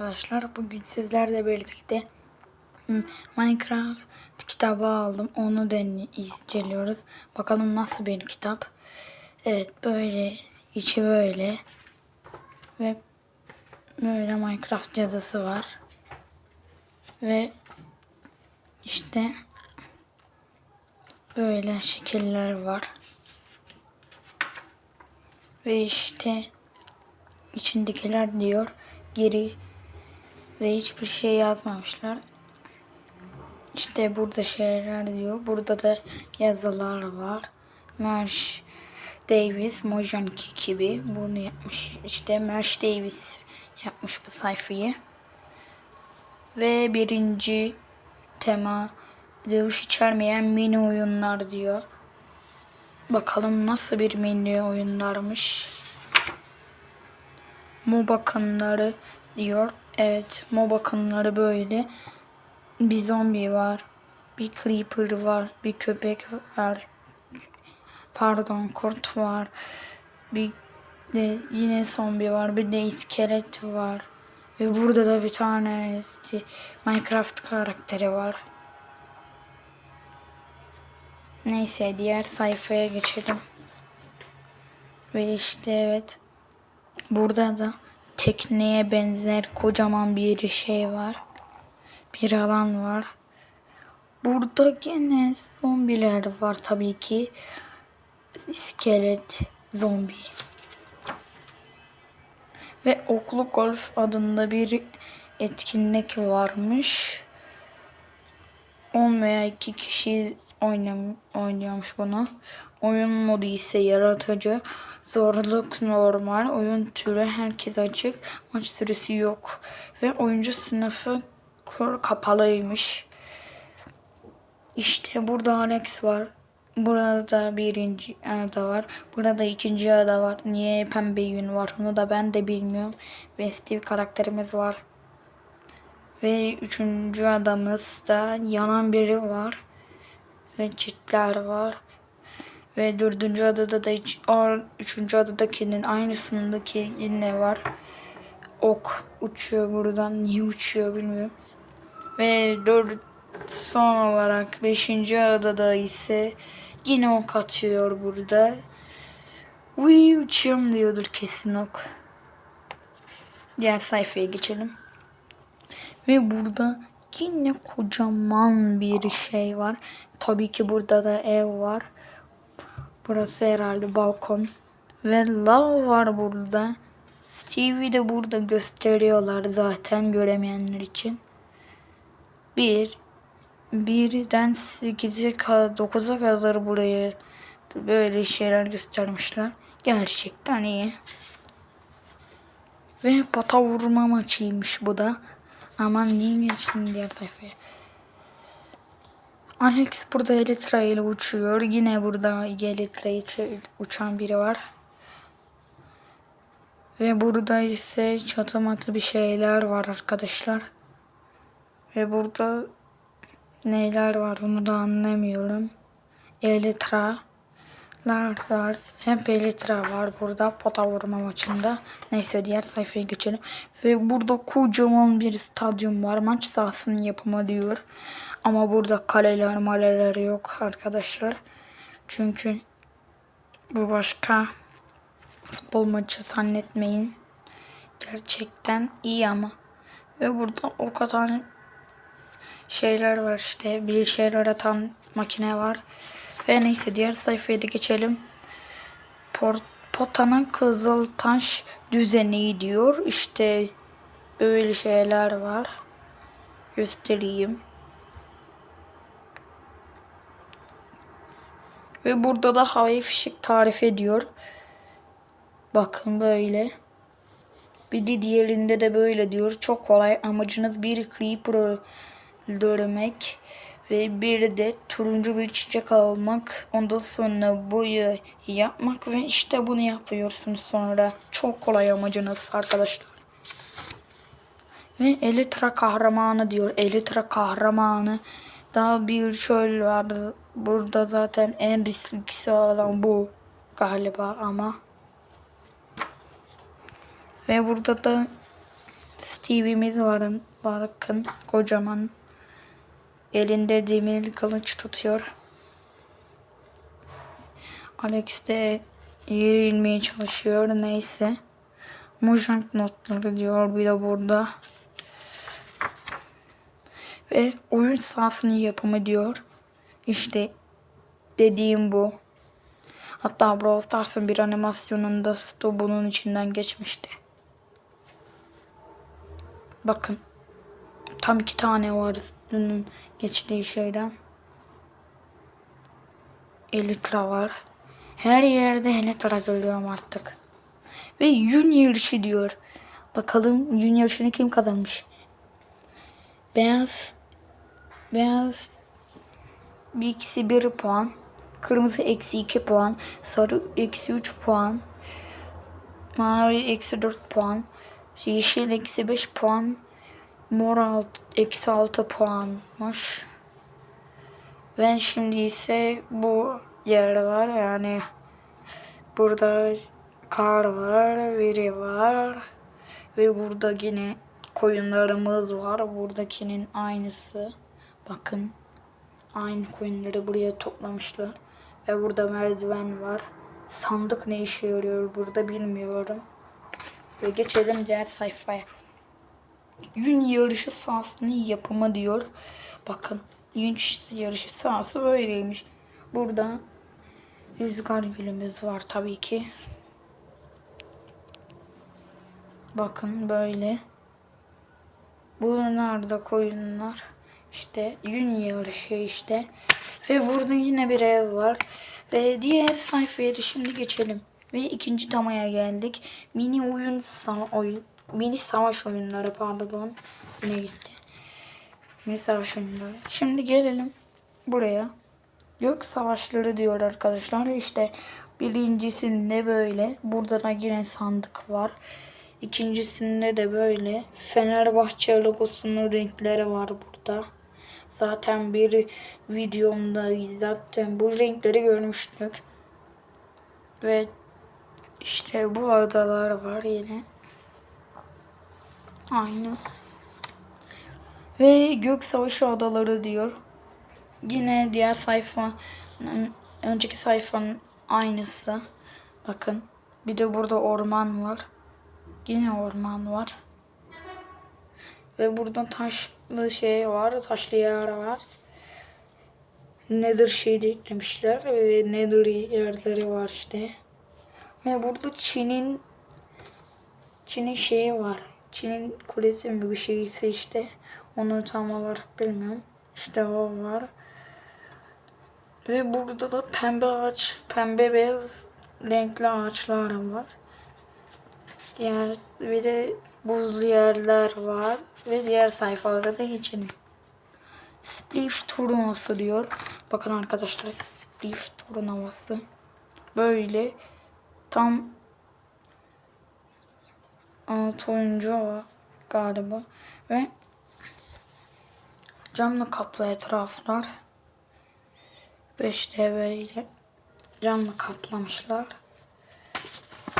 arkadaşlar. Bugün sizlerle birlikte hmm, Minecraft kitabı aldım. Onu inceliyoruz. Bakalım nasıl bir kitap. Evet böyle içi böyle ve böyle Minecraft yazısı var. Ve işte böyle şekiller var. Ve işte içindekiler diyor geri ve hiçbir şey yazmamışlar. İşte burada şeyler diyor. Burada da yazılar var. Marsh Davis, Mojang gibi bunu yapmış. İşte Marsh Davis yapmış bu sayfayı. Ve birinci tema dövüş içermeyen mini oyunlar diyor. Bakalım nasıl bir mini oyunlarmış. Mob akınları diyor. Evet mob akınları böyle. Bir zombi var. Bir creeper var. Bir köpek var. Pardon kurt var. Bir de yine zombi var. Bir de iskelet var. Ve burada da bir tane Minecraft karakteri var. Neyse diğer sayfaya geçelim. Ve işte evet. Burada da tekneye benzer kocaman bir şey var. Bir alan var. Burada gene zombiler var tabii ki. İskelet zombi. Ve oklu golf adında bir etkinlik varmış. 10 veya 2 kişi oynam oynuyormuş bunu. Oyun modu ise yaratıcı. Zorluk normal. Oyun türü herkes açık. Maç süresi yok. Ve oyuncu sınıfı kapalıymış. İşte burada Alex var. Burada birinci ada var. Burada ikinci ada var. Niye pembe yün var onu da ben de bilmiyorum. Ve Steve karakterimiz var. Ve üçüncü adamızda yanan biri var. Ve çitler var. Ve dördüncü adada da hiç, üçüncü adadakinin aynısındaki yine var. Ok uçuyor buradan. Niye uçuyor bilmiyorum. Ve dört son olarak beşinci adada ise yine ok atıyor burada. Uy uçuyorum diyordur kesin ok. Diğer sayfaya geçelim. Ve burada yine kocaman bir şey var. Tabii ki burada da ev var. Burası herhalde balkon. Ve lav var burada. Stevie'yi de burada gösteriyorlar zaten göremeyenler için. Bir, birden 8'e kadar 9'a kadar buraya böyle şeyler göstermişler. Gerçekten iyi. Ve pata vurma maçıymış bu da. Aman niye geçtim diğer sayfaya. Alex burada Elytra ile uçuyor. Yine burada Elytra ile uçan biri var. Ve burada ise çatı bir şeyler var arkadaşlar. Ve burada neler var bunu da anlamıyorum. Elytralar var. Hep Elytra var burada pota vurma maçında. Neyse diğer sayfaya geçelim. Ve burada kocaman bir stadyum var. Maç sahasının yapımı diyor. Ama burada kaleler maleler yok arkadaşlar. Çünkü bu başka futbol maçı zannetmeyin. Gerçekten iyi ama. Ve burada o kadar şeyler var işte. Bir şeyler atan makine var. Ve neyse diğer sayfaya da geçelim. Port Pota'nın Kızıltaş düzeni diyor. İşte öyle şeyler var. Göstereyim. Ve burada da havai fişek tarif ediyor. Bakın böyle. Bir de diğerinde de böyle diyor. Çok kolay. Amacınız bir creeper öldürmek ve bir de turuncu bir çiçek almak. Ondan sonra boyu yapmak ve işte bunu yapıyorsunuz sonra. Çok kolay amacınız arkadaşlar. Ve Elitra kahramanı diyor. Elitra kahramanı. Daha bir çöl vardı. Burada zaten en risklisi olan bu galiba ama. Ve burada da Steve'imiz var. Bakın kocaman. Elinde demir kılıç tutuyor. Alex de yere inmeye çalışıyor. Neyse. Mojang notları diyor bir de burada. Ve oyun sahasının yapımı diyor. İşte dediğim bu. Hatta Brawl Stars'ın bir animasyonunda Stu bunun içinden geçmişti. Bakın. Tam iki tane var Stu'nun geçtiği şeyden. Elytra var. Her yerde Elytra görüyorum artık. Ve yün yarışı diyor. Bakalım yün yarışını kim kazanmış? Beyaz Beyaz bir ikisi bir puan. Kırmızı eksi iki puan. Sarı eksi üç puan. Mavi eksi dört puan. Yeşil eksi beş puan. Mor alt, eksi altı puanmış. Ben şimdi ise bu yer var yani burada kar var, veri var ve burada yine koyunlarımız var. Buradakinin aynısı. Bakın aynı koyunları buraya toplamışlar. Ve burada merdiven var. Sandık ne işe yarıyor burada bilmiyorum. Ve geçelim diğer sayfaya. Yün yarışı sahasının yapımı diyor. Bakın yün yarışı sahası böyleymiş. Burada rüzgar gülümüz var tabii ki. Bakın böyle. Bunlar da koyunlar. İşte yün yarışı işte. Ve burada yine bir ev var. Ve diğer sayfaya da şimdi geçelim. Ve ikinci tamaya geldik. Mini oyun oyun mini savaş oyunları pardon. Yine gitti. Mini savaş oyunları. Şimdi gelelim buraya. Gök savaşları diyor arkadaşlar. İşte birincisinde böyle. Burada da yine sandık var. İkincisinde de böyle Fenerbahçe logosunun renkleri var burada. Zaten bir videomda zaten bu renkleri görmüştük. Ve işte bu adalar var yine. Aynı. Ve Gök Savaşı Adaları diyor. Yine diğer sayfanın önceki sayfanın aynısı. Bakın. Bir de burada orman var. Yine orman var. Ve burada taşlı şey var. Taşlı yer var. Nether şey de eklemişler. Ve Nether yerleri var işte. Ve burada Çin'in Çin'in şeyi var. Çin'in kulesi mi bir şeyse işte. Onu tam olarak bilmiyorum. İşte o var. Ve burada da pembe ağaç, pembe beyaz renkli ağaçlar var. Diğer bir de buzlu yerler var ve diğer sayfalara da geçelim. Spliff turnuvası diyor. Bakın arkadaşlar Spliff turnuvası. Böyle tam 6 oyuncu var galiba ve camla kaplı etraflar 5 TV ile camla kaplamışlar.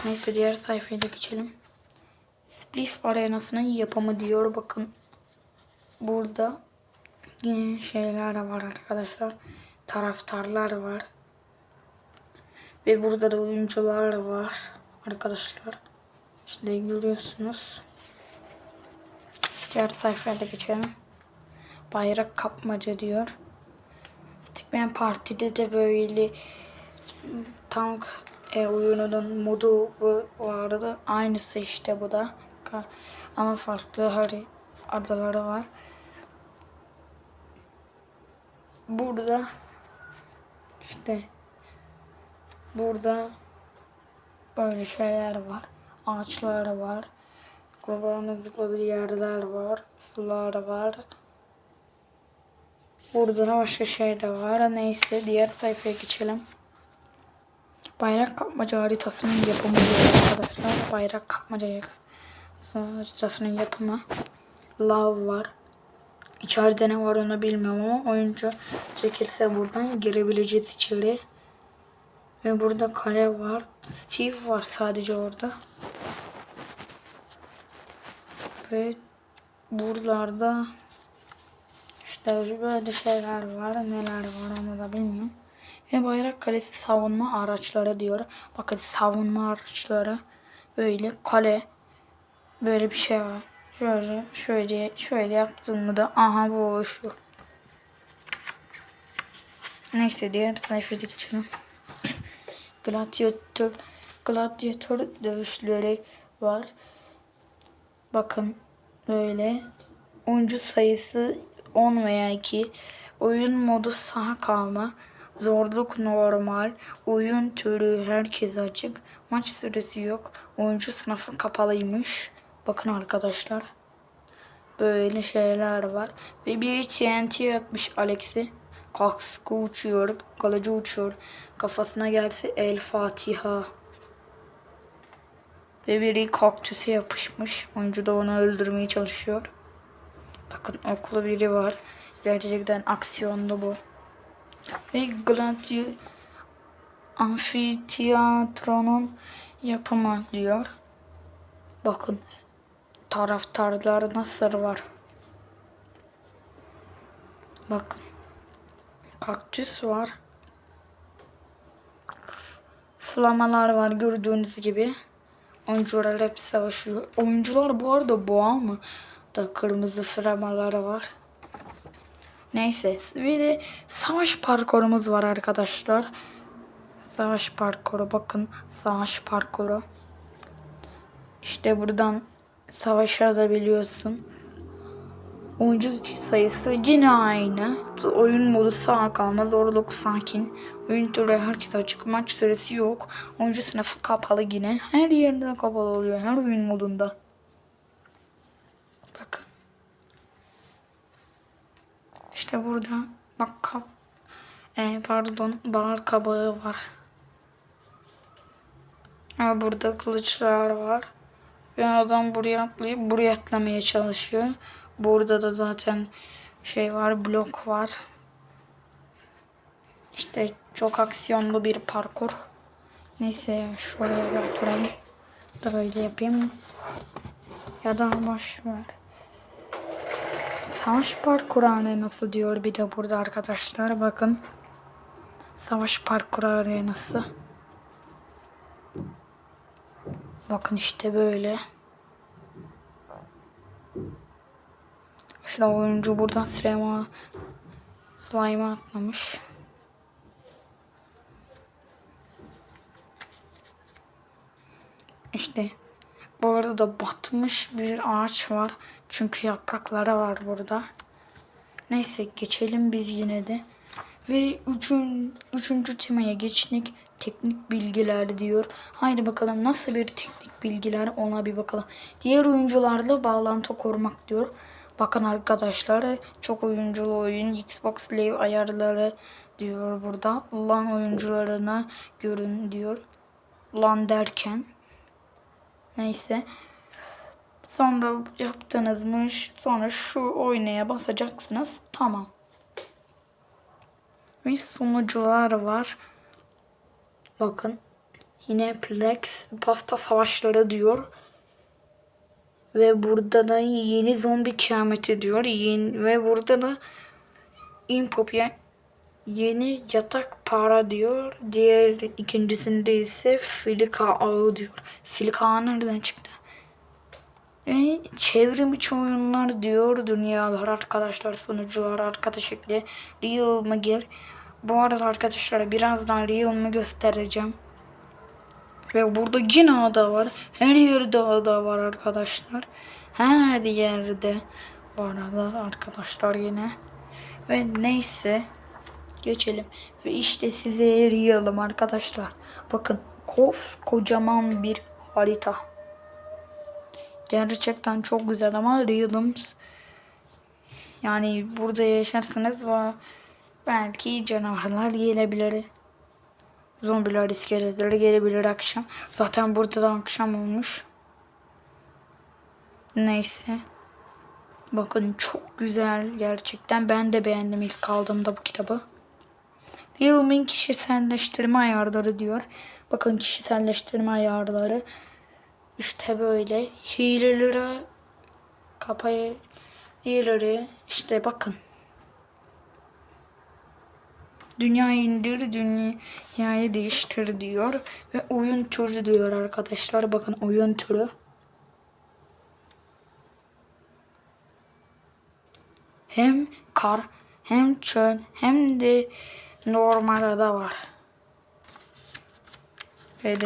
Neyse diğer sayfaya da geçelim. Spliff arenasının yapımı diyor. Bakın burada yine şeyler var arkadaşlar. Taraftarlar var. Ve burada da oyuncular var arkadaşlar. İşte görüyorsunuz. Diğer sayfaya da geçelim. Bayrak kapmaca diyor. Stickman Parti'de de böyle tank e, oyununun modu vardı. Aynısı işte bu da. Ama farklı hari adaları var. Burada işte burada böyle şeyler var. Ağaçlar var. Kurbanın zıpladığı yerler var. Sular var. Burada da başka şey de var. Neyse diğer sayfaya geçelim. Bayrak kapmaca haritasının yapımı arkadaşlar. Bayrak kapmaca haritasının yapımı. Lav var. İçeride ne var onu bilmiyorum ama oyuncu çekilse buradan girebileceğiz içeri. Ve burada kale var. Steve var sadece orada. Ve buralarda işte böyle şeyler var. Neler var onu da bilmiyorum. Ve bayrak kalesi savunma araçları diyor. Bakın savunma araçları. Böyle kale. Böyle bir şey var. Şöyle şöyle şöyle yaptığımda da aha bu oluşuyor. Neyse diğer sayfaya geçelim. Gladyatör gladyatör dövüşleri var. Bakın böyle oyuncu sayısı 10 veya 2. Oyun modu saha kalma. Zorluk normal. Oyun türü herkes açık. Maç süresi yok. Oyuncu sınıfı kapalıymış. Bakın arkadaşlar. Böyle şeyler var. Ve bir TNT atmış Alex'i. Kaskı uçuyor. Kalıcı uçuyor. Kafasına gelse El Fatiha. Ve biri kaktüse yapışmış. Oyuncu da onu öldürmeye çalışıyor. Bakın oklu biri var. Gerçekten aksiyonlu bu. Ve Gladio Amfiteyatronun yapımı diyor. Bakın taraftarlar nasıl var. Bakın. Kaktüs var. Flamalar var gördüğünüz gibi. Oyuncular hep savaşıyor. Oyuncular bu arada boğa mı? Da kırmızı flamaları var. Neyse bir de savaş parkurumuz var arkadaşlar. Savaş parkuru bakın savaş parkuru. İşte buradan savaşabiliyorsun. Oyuncu sayısı yine aynı. Oyun modu sağ kalma, zorluk sakin. Oyun türü herkes açık, maç süresi yok. Oyuncu sınıfı kapalı yine. Her yerde kapalı oluyor, her oyun modunda. Bakın. İşte burada bak kap, e, pardon bar kabağı var. Ha, burada kılıçlar var. Ve adam buraya atlayıp buraya atlamaya çalışıyor. Burada da zaten şey var, blok var. İşte çok aksiyonlu bir parkur. Neyse şuraya bir oturayım. Böyle yapayım. Ya da boş ver. Savaş parkuru arenası diyor bir de burada arkadaşlar. Bakın. Savaş parkuru arenası. Bakın işte böyle. Şurada oyuncu buradan slime slime atlamış. İşte bu arada batmış bir ağaç var. Çünkü yaprakları var burada. Neyse geçelim biz yine de. Ve üçün, üçüncü temaya geçtik. Teknik bilgiler diyor. Haydi bakalım nasıl bir teknik bilgiler ona bir bakalım. Diğer oyuncularla bağlantı kurmak diyor. Bakın arkadaşlar çok oyunculu oyun Xbox Live ayarları diyor burada. LAN oyuncularına görün diyor. LAN derken. Neyse. Sonra yaptınızmış. Sonra şu oynaya basacaksınız. Tamam. Ve sunucular var. Bakın. Yine Plex pasta savaşları diyor. Ve burada da yeni zombi kıyameti diyor. Yeni, ve burada da Impopya yeni yatak para diyor. Diğer ikincisinde ise filika ağı diyor. Filika ağı nereden çıktı? Ve çevrim içi oyunlar diyor. Dünyalar arkadaşlar sunucular arkadaş ekli. Real mı gir? Bu arada arkadaşlar birazdan Real mı göstereceğim. Ve burada yine ada var. Her yerde ada var arkadaşlar. Her yerde var ada arkadaşlar yine. Ve neyse geçelim. Ve işte size yarayalım arkadaşlar. Bakın kocaman bir harita. Gerçekten çok güzel ama Realms yani burada yaşarsınız ve belki canavarlar gelebilir. Zombiler iskeletleri gelebilir akşam. Zaten burada da akşam olmuş. Neyse. Bakın çok güzel gerçekten. Ben de beğendim ilk aldığımda bu kitabı. Realme'in kişiselleştirme ayarları diyor. Bakın kişiselleştirme ayarları. İşte böyle. Hilelere kapayı Diğerleri işte bakın. Dünyayı indir, dünyayı değiştir diyor. Ve oyun türü diyor arkadaşlar. Bakın oyun türü. Hem kar, hem çöl, hem de normal ada var. Ve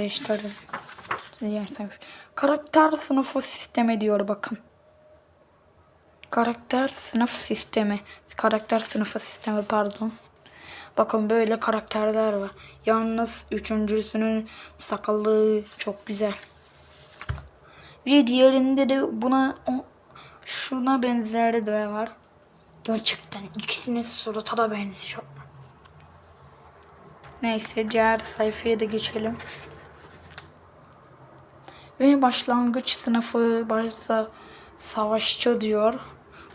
sayfa. Karakter sınıfı sistemi diyor bakın. Karakter sınıf sistemi. Karakter sınıfı sistemi pardon. Bakın böyle karakterler var. Yalnız üçüncüsünün sakallı çok güzel. Ve diğerinde de buna o, şuna benzeri de var. Gerçekten ikisinin surata da benziyor. Neyse diğer sayfaya da geçelim. Ve başlangıç sınıfı başta savaşçı diyor.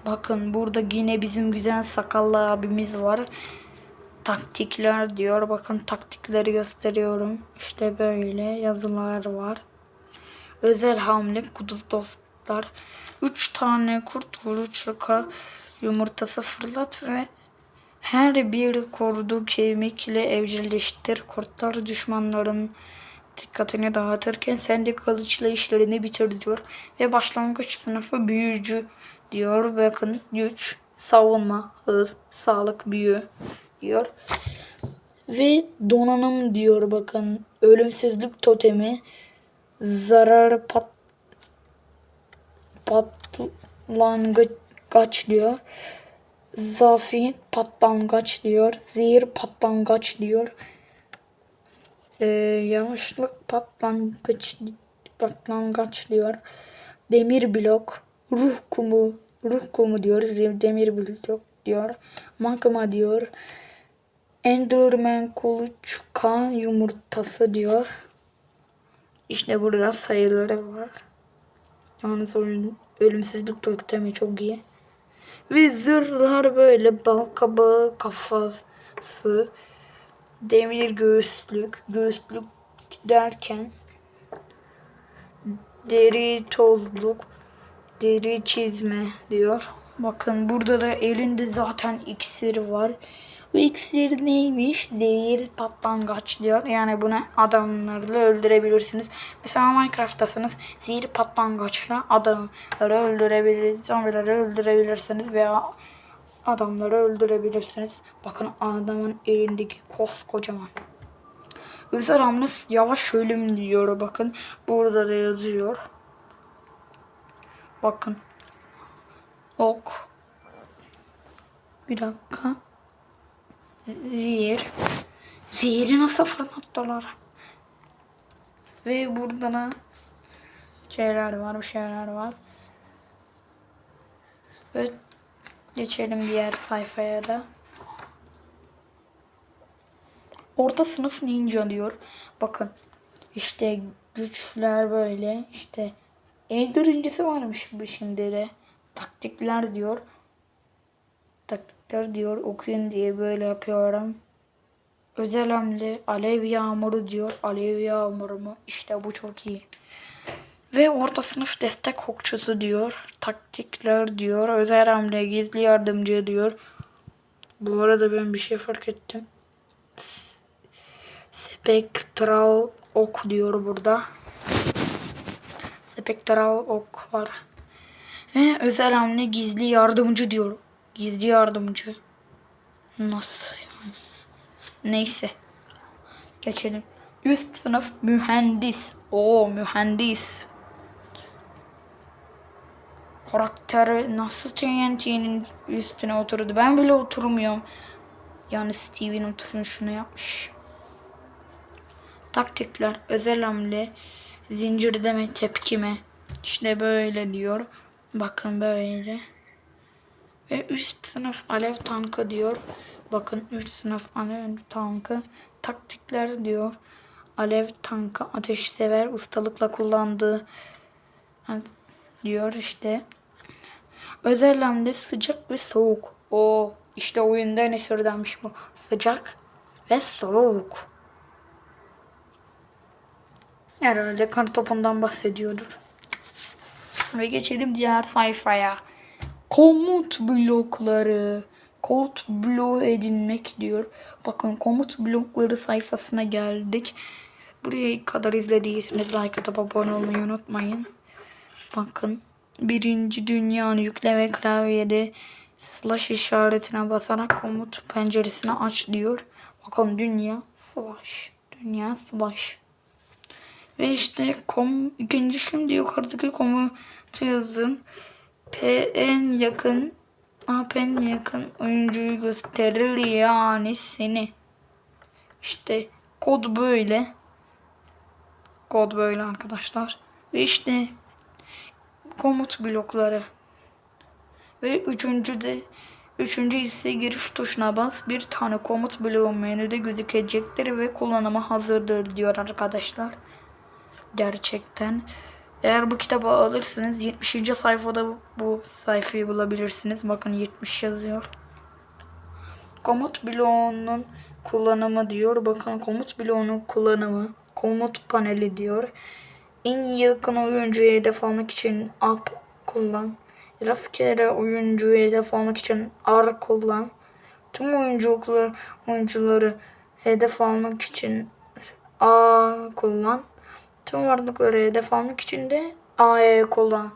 Bakın burada yine bizim güzel sakallı abimiz var. Taktikler diyor. Bakın taktikleri gösteriyorum. İşte böyle yazılar var. Özel hamle kuduz dostlar. Üç tane kurt vuruçluka yumurtası fırlat ve her bir kurdu kemikle evcilleştir. Kurtlar düşmanların dikkatini dağıtırken sen de kılıçla işlerini bitir diyor. Ve başlangıç sınıfı büyücü diyor. Bakın güç, savunma, hız, sağlık, büyü diyor. Ve donanım diyor bakın. Ölümsüzlük totemi, zarar pat patlangaç diyor. Zafi patlangaç diyor. Zehir patlangaç diyor. Ee, yavaşlık patlangaç patlangaç diyor. Demir blok, ruh kumu, ruh kumu diyor. Demir blok diyor. Magma diyor. Enderman kuluç kan yumurtası diyor. İşte burada sayıları var. Yalnız oyun ölümsüzlük totemi çok iyi. Ve zırhlar böyle bal kabağı kafası, demir göğüslük, göğüslük derken deri tozluk, deri çizme diyor. Bakın burada da elinde zaten iksir var. Bu iksir neymiş? Zehir patlangaç diyor. Yani bunu adamlarla öldürebilirsiniz. Mesela Minecraft'tasınız. Zehir patlangaçla adamları öldürebilirsiniz. Zombileri öldürebilirsiniz veya adamları öldürebilirsiniz. Bakın adamın elindeki koskocaman. Özel hamle yavaş ölüm diyor. Bakın burada da yazıyor. Bakın. Ok. Bir dakika. Zehir. Zehiri nasıl fırlattılar? Ve burada da şeyler var, bir şeyler var. Ve geçelim diğer sayfaya da. Orta sınıf ninja diyor. Bakın işte güçler böyle işte en birincisi varmış bu şimdi de. Taktikler diyor. Taktikler diyor okuyun diye böyle yapıyorum. Özel hamle alev yağmuru diyor. Alev yağmuru mu? İşte bu çok iyi. Ve orta sınıf destek okçusu diyor. Taktikler diyor. Özel hamle gizli yardımcı diyor. Bu arada ben bir şey fark ettim. Spektral ok diyor burada. Spektral ok var. Ve özel hamle gizli yardımcı diyor. Gizli yardımcı. Nasıl? Neyse. Geçelim. Üst sınıf mühendis. O mühendis. Karakter nasıl TNT'nin üstüne oturdu? Ben bile oturmuyorum. Yani Steve'in oturuşunu yapmış. Taktikler, özel hamle, zincirdeme, tepkime. İşte böyle diyor. Bakın böyle. Ve üst sınıf alev tankı diyor. Bakın üst sınıf alev tankı. Taktikler diyor. Alev tankı ateş sever ustalıkla kullandığı diyor işte. Özel hamle sıcak ve soğuk. O işte oyunda ne söylenmiş bu. Sıcak ve soğuk. Herhalde kar topundan bahsediyordur. Ve geçelim diğer sayfaya. Komut blokları. Komut bloğu edinmek diyor. Bakın komut blokları sayfasına geldik. Buraya kadar izlediyseniz like atıp abone olmayı unutmayın. Bakın birinci dünyanı yükle ve klavyede slash işaretine basarak komut penceresini aç diyor. Bakın dünya slash. Dünya slash. Ve işte kom ikinci şimdi yukarıdaki komutu yazın. PN yakın AP'n yakın oyuncuyu gösterir yani seni. İşte kod böyle. Kod böyle arkadaşlar. Ve işte komut blokları. Ve üçüncü de üçüncü ise giriş tuşuna bas. Bir tane komut bloğu menüde gözükecektir ve kullanıma hazırdır diyor arkadaşlar. Gerçekten. Eğer bu kitabı alırsınız 70. sayfada bu sayfayı bulabilirsiniz. Bakın 70 yazıyor. Komut bloğunun kullanımı diyor. Bakın komut bloğunun kullanımı. Komut paneli diyor. En yakın oyuncuya hedef almak için up kullan. Rastgele oyuncuyu hedef almak için R kullan. Tüm oyuncuları, oyuncuları hedef almak için A kullan. Tüm varlıkları hedef almak için de AE kullan.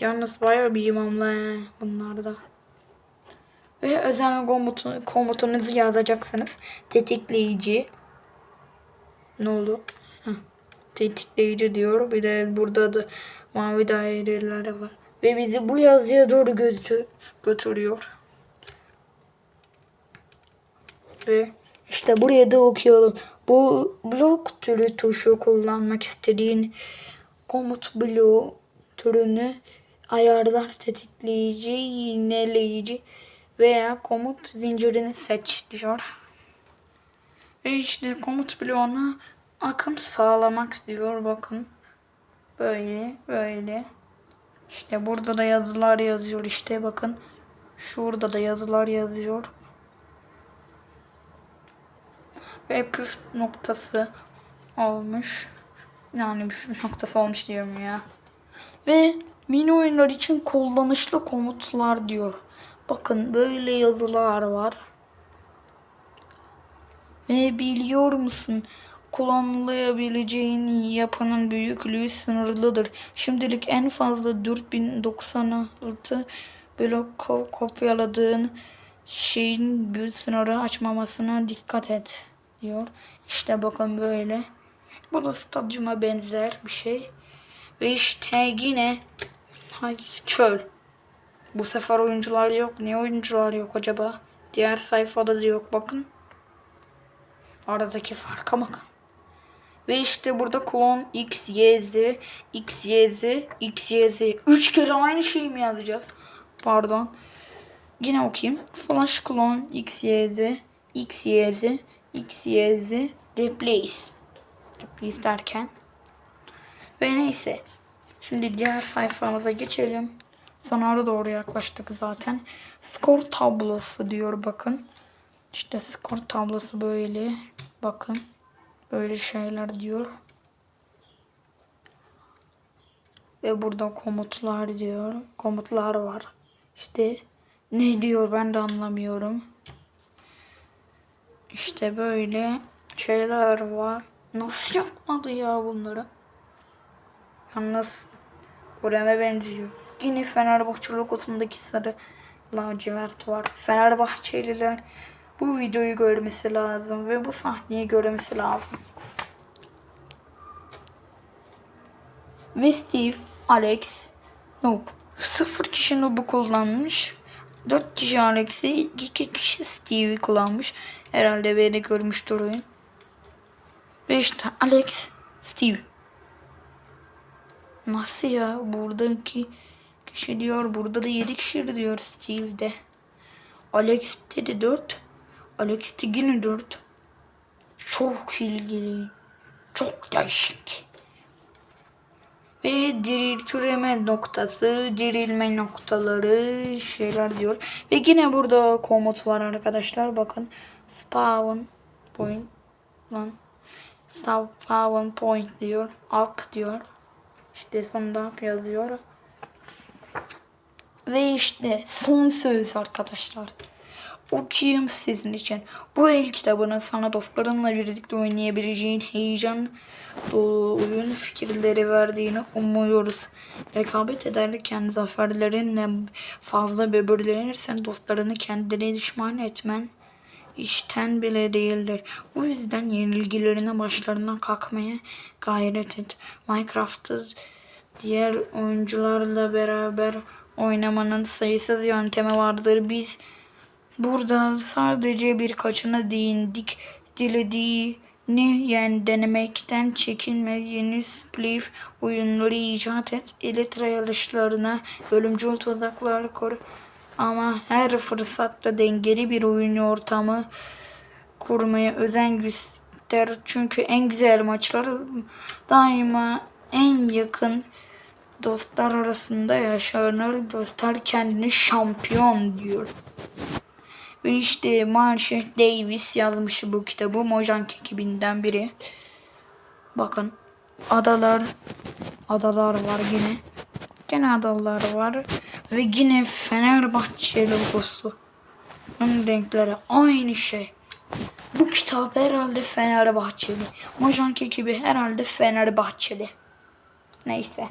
Yalnız bayağı bir imamla bunlarda. Ve özel komutu, komutunuzu yazacaksınız. Tetikleyici. Ne oldu? Heh. Tetikleyici diyor. Bir de burada da mavi daireler var. Ve bizi bu yazıya doğru götü götürüyor. Ve işte buraya da okuyalım. Bu blok türü tuşu kullanmak istediğin komut bloğu türünü ayarlar tetikleyici, iğneleyici veya komut zincirini seç diyor. Ve işte komut bloğuna akım sağlamak diyor bakın. Böyle böyle. İşte burada da yazılar yazıyor işte bakın. Şurada da yazılar yazıyor. Ve püf noktası olmuş. Yani püf noktası olmuş diyorum ya. Ve mini oyunlar için kullanışlı komutlar diyor. Bakın böyle yazılar var. Ve biliyor musun? Kullanılabileceğin yapının büyüklüğü sınırlıdır. Şimdilik en fazla 4096 blok ko- kopyaladığın şeyin bir sınırı açmamasına dikkat et diyor. İşte bakın böyle. Bu da stadyuma benzer bir şey. Ve işte yine hangisi çöl. Bu sefer oyuncular yok. Niye oyuncular yok acaba? Diğer sayfada da yok bakın. Aradaki farka bakın. Ve işte burada klon x, y, z, x, y, z, x, y, z. Üç kere aynı şeyi mi yazacağız? Pardon. Yine okuyayım. Flash klon x, y, z, x, y, z, x, y, z, replace. Replace derken. Ve neyse. Şimdi diğer sayfamıza geçelim. Sonlara doğru yaklaştık zaten. Skor tablosu diyor bakın. İşte skor tablosu böyle. Bakın. Böyle şeyler diyor. Ve burada komutlar diyor. Komutlar var. İşte ne diyor ben de anlamıyorum. İşte böyle şeyler var. Nasıl yapmadı ya bunları? Yalnız Buraya benziyor. Yine Fenerbahçe logosundaki sarı lacivert var. Fenerbahçeliler bu videoyu görmesi lazım ve bu sahneyi görmesi lazım. Ve Steve, Alex, Noob. Sıfır kişi Noob'u kullanmış. Dört kişi Alex'i, iki kişi Steve'i kullanmış. Herhalde beni görmüştür oyun. Ve işte Alex, Steve. Nasıl ya? Buradaki kişi diyor. Burada da 7 kişi diyor Steve'de. Alex'te de 4. Alex'te yine 4. Çok ilgili. Çok değişik. Ve diriltme noktası, dirilme noktaları şeyler diyor. Ve yine burada komut var arkadaşlar. Bakın spawn point lan spawn point diyor. Up diyor. İşte sonunda yazıyor. Ve işte son söz arkadaşlar. Okuyayım sizin için. Bu el kitabını sana dostlarınla birlikte oynayabileceğin heyecan dolu oyun fikirleri verdiğini umuyoruz. Rekabet ederken zaferlerinle fazla böbürlenirsen dostlarını kendine düşman etmen işten bile değildir. O yüzden yenilgilerine başlarından kalkmaya gayret et. Minecraft'ı diğer oyuncularla beraber oynamanın sayısız yöntemi vardır. Biz burada sadece birkaçına değindik. Dilediğini yani denemekten çekinme. Yeni spliff oyunları icat et. Elit yarışlarına ölümcül tuzaklar kur. Ama her fırsatta dengeli bir oyun ortamı kurmaya özen göster. Çünkü en güzel maçlar daima en yakın dostlar arasında yaşanır. Göster kendini şampiyon diyor. Ve işte Marshall Davis yazmış bu kitabı. Mojang ekibinden biri. Bakın adalar adalar var yine. Gene adalar var. Ve yine Fenerbahçe logosu. Onun renkleri aynı şey. Bu kitap herhalde Fenerbahçeli. Mojang ekibi herhalde Fenerbahçeli. Neyse.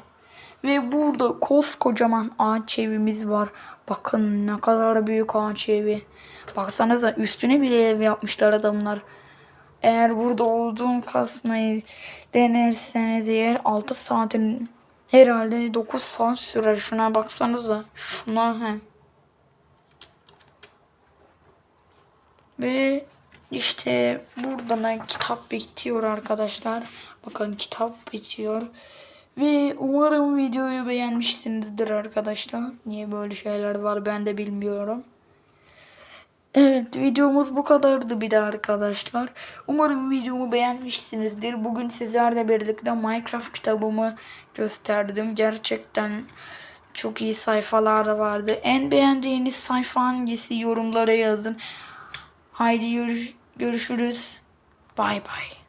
Ve burada koskocaman ağaç evimiz var. Bakın ne kadar büyük ağaç evi. Baksanıza üstüne bile ev yapmışlar adamlar. Eğer burada olduğum kasmayı denerseniz eğer 6 saatin herhalde 9 saat sürer. Şuna baksanıza. Şuna he. Ve işte burada da kitap bitiyor arkadaşlar. Bakın kitap bitiyor. Ve umarım videoyu beğenmişsinizdir arkadaşlar. Niye böyle şeyler var ben de bilmiyorum. Evet videomuz bu kadardı bir de arkadaşlar. Umarım videomu beğenmişsinizdir. Bugün sizlerle birlikte Minecraft kitabımı gösterdim. Gerçekten çok iyi sayfalar vardı. En beğendiğiniz sayfa hangisi yorumlara yazın. Haydi görüş- görüşürüz. Bay bay.